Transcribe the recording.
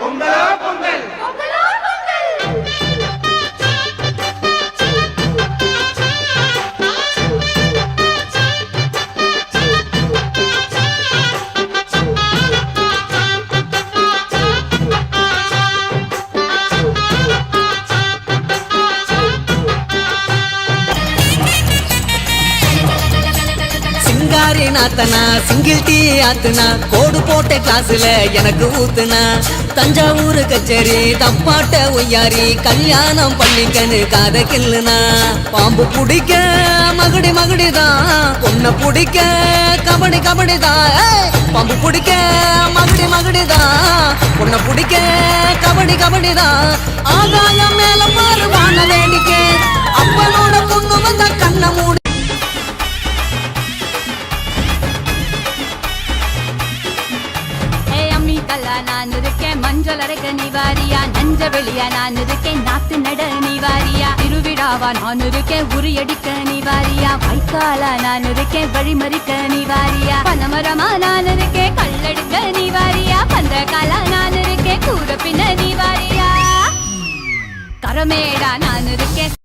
엄마! சிங்காரி நாத்தனா single tea ஆத்துனா கோடு போட்ட கிளாஸ்ல எனக்கு ஊத்துனா. தஞ்சாவூர் கச்சேரி தப்பாட்ட ஒய்யாரி கல்யாணம் பண்ணிக்கன்னு காத கில்லுனா பாம்பு பிடிக்க மகுடி மகுடிதான் பொண்ணை பிடிக்க கபடி கபடிதான் பாம்பு பிடிக்க மகுடி மகுடிதான் பொண்ணை பிடிக்க கபடி கபடிதான் ஆகாயம் மேல மாறுவான வேடிக்கை கல்லா நான் இருக்கேன் மஞ்சள் அரைக்க நிவாரியா நஞ்ச வெளியா நான் இருக்கேன் நாத்து நட நிவாரியா திருவிழாவா நான் இருக்கேன் உரியடிக்க நிவாரியா வைக்காலா நான் இருக்கேன் வழிமறிக்க நிவாரியா பனமரமா நான் இருக்கேன் கல்லடுக்க நிவாரியா பந்தகாலா நான் இருக்கேன் கூற பின்ன நிவாரியா கரமேடா நான் இருக்கேன்